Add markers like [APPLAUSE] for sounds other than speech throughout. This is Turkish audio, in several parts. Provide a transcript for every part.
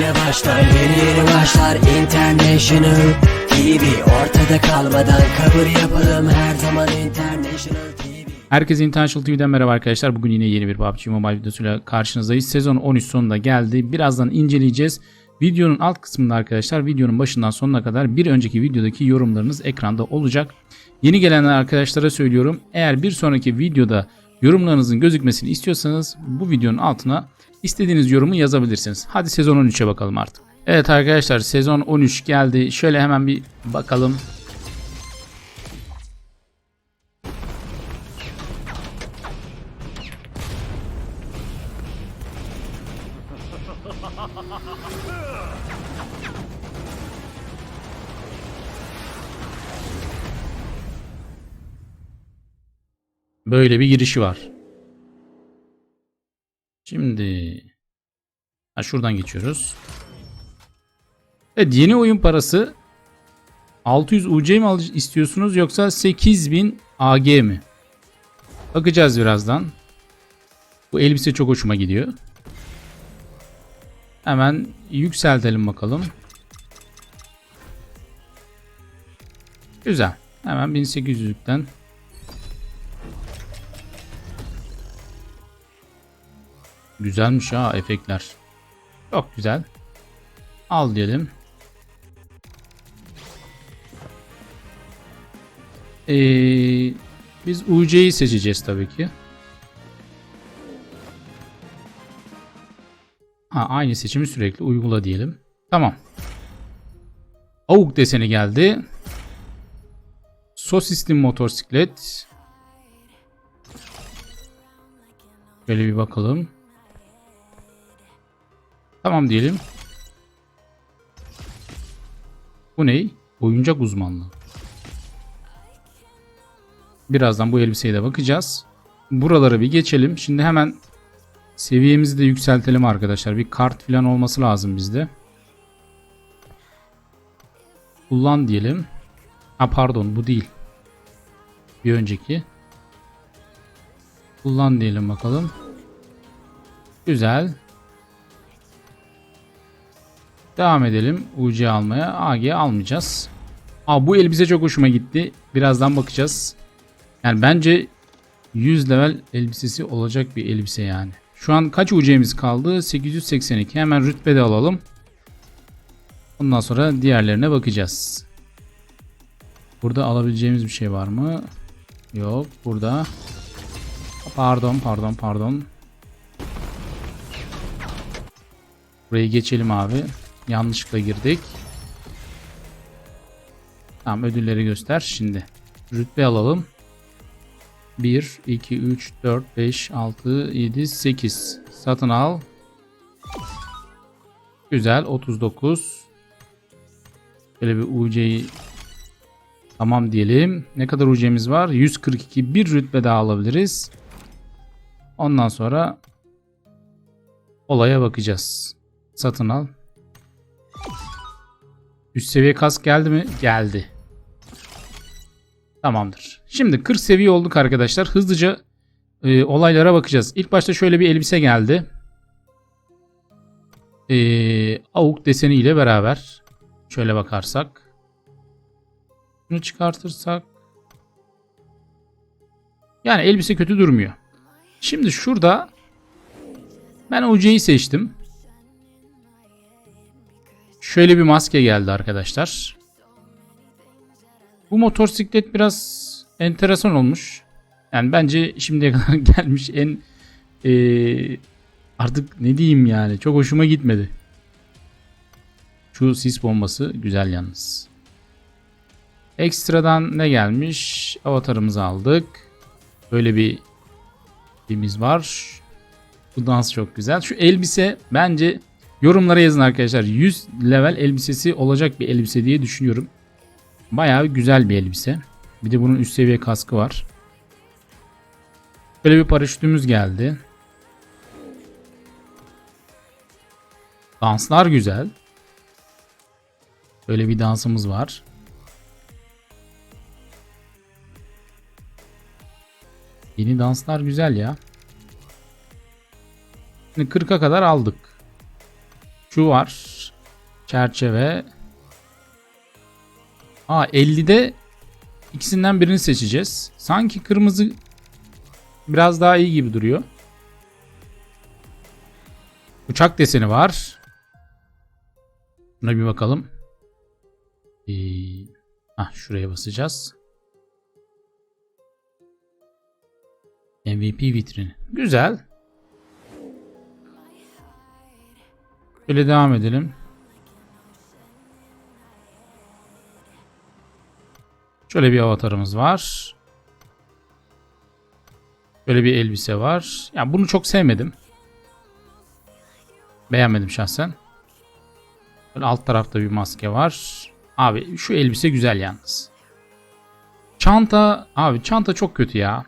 yeni başlar Yeni yeni başlar International TV Ortada kalmadan kabul yapalım her zaman International TV Herkese International TV'den merhaba arkadaşlar. Bugün yine yeni bir PUBG Mobile videosuyla karşınızdayız. Sezon 13 sonunda geldi. Birazdan inceleyeceğiz. Videonun alt kısmında arkadaşlar videonun başından sonuna kadar bir önceki videodaki yorumlarınız ekranda olacak. Yeni gelen arkadaşlara söylüyorum. Eğer bir sonraki videoda yorumlarınızın gözükmesini istiyorsanız bu videonun altına istediğiniz yorumu yazabilirsiniz. Hadi sezon 13'e bakalım artık. Evet arkadaşlar sezon 13 geldi. Şöyle hemen bir bakalım. Böyle bir girişi var. Şimdi ha, şuradan geçiyoruz. Evet yeni oyun parası 600 UC mi istiyorsunuz yoksa 8000 AG mi? Bakacağız birazdan. Bu elbise çok hoşuma gidiyor. Hemen yükseltelim bakalım. Güzel. Hemen 1800'lükten Güzelmiş ha efektler. Çok güzel. Al diyelim. Ee, biz UC'yi seçeceğiz tabii ki. Ha, aynı seçimi sürekli uygula diyelim. Tamam. Avuk deseni geldi. Sosisli motosiklet. Şöyle bir bakalım. Tamam diyelim. Bu ne? Oyuncak uzmanlığı. Birazdan bu elbiseye de bakacağız. Buraları bir geçelim. Şimdi hemen seviyemizi de yükseltelim arkadaşlar. Bir kart falan olması lazım bizde. Kullan diyelim. Ha pardon bu değil. Bir önceki. Kullan diyelim bakalım. Güzel. Devam edelim. UC almaya. AG almayacağız. Aa, bu elbise çok hoşuma gitti. Birazdan bakacağız. Yani bence 100 level elbisesi olacak bir elbise yani. Şu an kaç UC'miz kaldı? 882. Hemen rütbe de alalım. Ondan sonra diğerlerine bakacağız. Burada alabileceğimiz bir şey var mı? Yok. Burada. Pardon pardon pardon. Burayı geçelim abi. Yanlışlıkla girdik. Tamam ödülleri göster şimdi. Rütbe alalım. 1, 2, 3, 4, 5, 6, 7, 8. Satın al. Güzel 39. Böyle bir UC'yi tamam diyelim. Ne kadar UC'miz var? 142. Bir rütbe daha alabiliriz. Ondan sonra olaya bakacağız. Satın al. Üst seviye kask geldi mi? Geldi. Tamamdır. Şimdi 40 seviye olduk arkadaşlar. Hızlıca e, olaylara bakacağız. İlk başta şöyle bir elbise geldi. E, avuk deseni ile beraber. Şöyle bakarsak. Bunu çıkartırsak. Yani elbise kötü durmuyor. Şimdi şurada ben UC'yi seçtim. Şöyle bir maske geldi arkadaşlar. Bu motosiklet biraz enteresan olmuş. Yani bence şimdiye [LAUGHS] kadar gelmiş en eee, artık ne diyeyim yani çok hoşuma gitmedi. Şu sis bombası güzel yalnız. Ekstradan ne gelmiş? Avatarımızı aldık. Böyle bir şeyimiz var. Bu dans çok güzel. Şu elbise bence Yorumlara yazın arkadaşlar. 100 level elbisesi olacak bir elbise diye düşünüyorum. Bayağı güzel bir elbise. Bir de bunun üst seviye kaskı var. Böyle bir paraşütümüz geldi. Danslar güzel. Böyle bir dansımız var. Yeni danslar güzel ya. Şimdi 40'a kadar aldık. Şu var. Çerçeve. Aa 50'de ikisinden birini seçeceğiz. Sanki kırmızı biraz daha iyi gibi duruyor. Uçak deseni var. Buna bir bakalım. Ee, ah, şuraya basacağız. MVP vitrini. Güzel. Böyle devam edelim. Şöyle bir avatarımız var. Böyle bir elbise var. Yani bunu çok sevmedim. Beğenmedim şahsen. Böyle alt tarafta bir maske var. Abi şu elbise güzel yalnız. Çanta abi çanta çok kötü ya.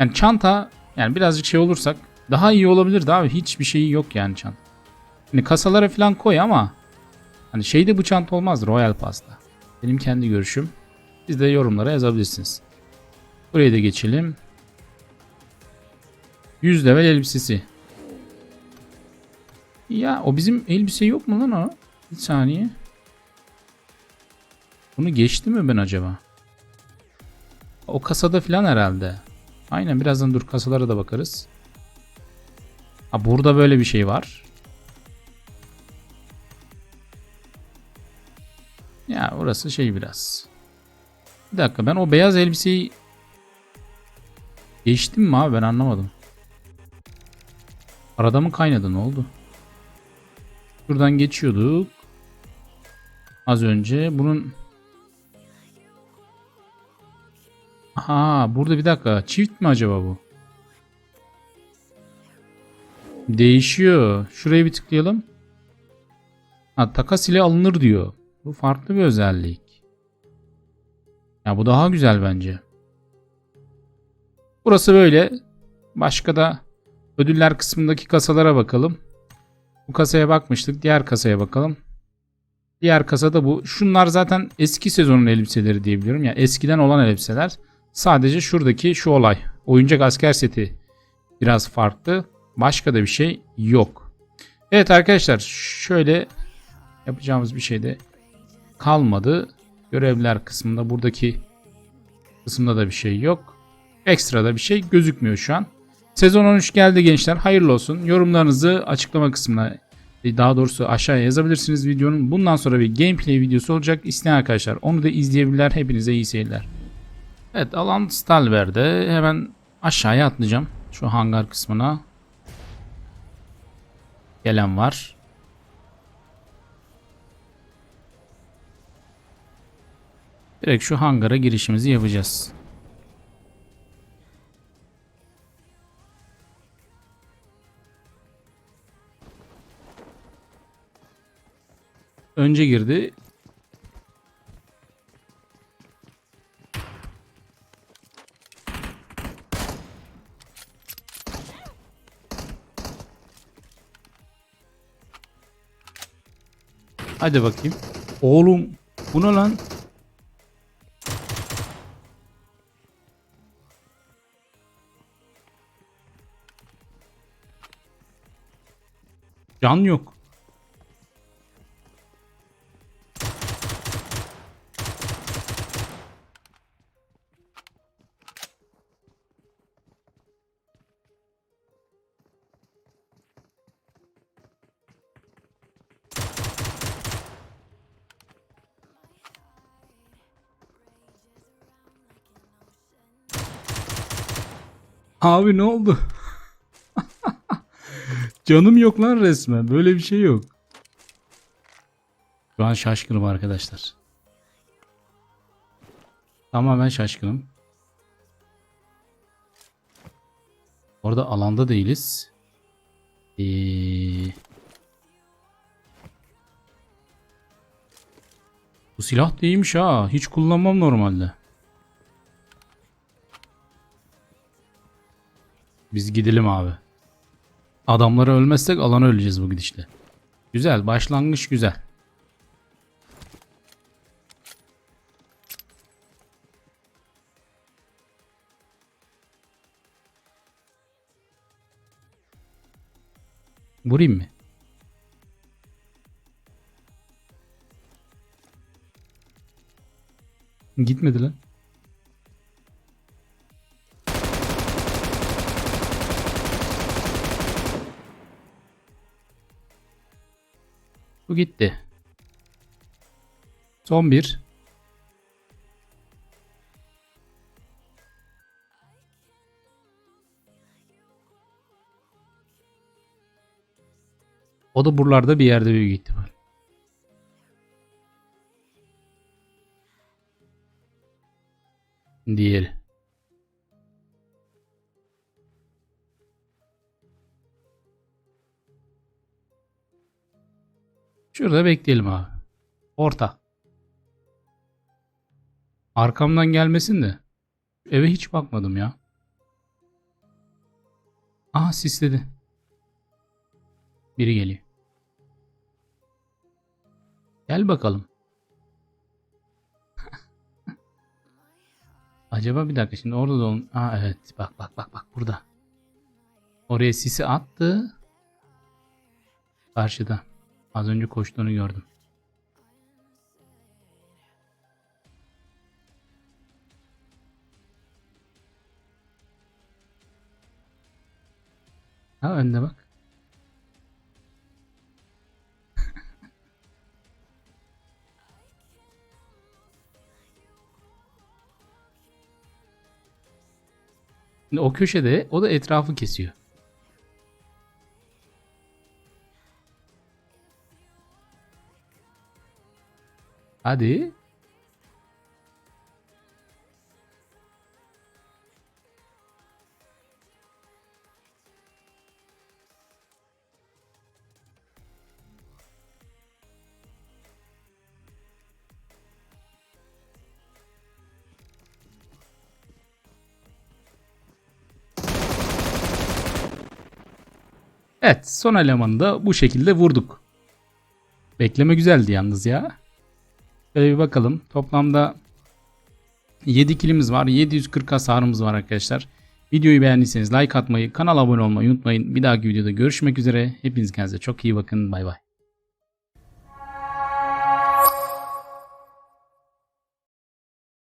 Yani çanta yani birazcık şey olursak daha iyi olabilirdi abi. Hiçbir şeyi yok yani çanta. Hani kasalara falan koy ama hani şeyde bu çanta olmaz Royal Pass'ta. Benim kendi görüşüm. Siz de yorumlara yazabilirsiniz. Buraya da geçelim. 100 level elbisesi. Ya o bizim elbise yok mu lan o? Bir saniye. Bunu geçti mi ben acaba? O kasada falan herhalde. Aynen birazdan dur kasalara da bakarız. Ha burada böyle bir şey var. Ya orası şey biraz. Bir dakika ben o beyaz elbiseyi geçtim mi abi ben anlamadım. Arada mı kaynadı ne oldu? Şuradan geçiyorduk. Az önce bunun Aha burada bir dakika çift mi acaba bu? Değişiyor. Şuraya bir tıklayalım. Ha takas ile alınır diyor. Bu farklı bir özellik. Ya bu daha güzel bence. Burası böyle. Başka da ödüller kısmındaki kasalara bakalım. Bu kasaya bakmıştık. Diğer kasaya bakalım. Diğer kasada bu. Şunlar zaten eski sezonun elbiseleri diyebiliyorum. Ya yani eskiden olan elbiseler. Sadece şuradaki şu olay. Oyuncak asker seti biraz farklı. Başka da bir şey yok. Evet arkadaşlar şöyle yapacağımız bir şey de kalmadı. Görevler kısmında buradaki kısımda da bir şey yok. Ekstra da bir şey gözükmüyor şu an. Sezon 13 geldi gençler. Hayırlı olsun. Yorumlarınızı açıklama kısmına daha doğrusu aşağıya yazabilirsiniz videonun. Bundan sonra bir gameplay videosu olacak. İsteyen arkadaşlar onu da izleyebilirler. Hepinize iyi seyirler. Evet alan Stalver'de hemen aşağıya atlayacağım. Şu hangar kısmına. Gelen var. Direkt şu hangara girişimizi yapacağız. Önce girdi. Hadi bakayım. Oğlum bu ne lan? Can yok. Abi ne oldu? Canım yok lan resmen. Böyle bir şey yok. Şu an şaşkınım arkadaşlar. Tamamen şaşkınım. Orada alanda değiliz. Ee... Bu silah değilmiş ha. Hiç kullanmam normalde. Biz gidelim abi. Adamlara ölmezsek alana öleceğiz bu gidişle. Güzel. Başlangıç güzel. Vurayım mı? Gitmedi lan. Bu gitti. Son bir. O da buralarda bir yerde büyük ihtimal. Diğeri. Şurada bekleyelim abi. Orta. Arkamdan gelmesin de. Eve hiç bakmadım ya. Aha sisledi. Biri geliyor. Gel bakalım. [LAUGHS] Acaba bir dakika şimdi orada da onun... Aa evet bak bak bak bak burada. Oraya sisi attı. Karşıda. Az önce koştuğunu gördüm. Ha önde bak. [LAUGHS] O köşede o da etrafı kesiyor. Hadi. Evet son elemanı da bu şekilde vurduk. Bekleme güzeldi yalnız ya. Şöyle bir bakalım. Toplamda 7 kilimiz var. 740 hasarımız var arkadaşlar. Videoyu beğendiyseniz like atmayı, kanala abone olmayı unutmayın. Bir dahaki videoda görüşmek üzere. Hepiniz kendinize çok iyi bakın. Bay bay.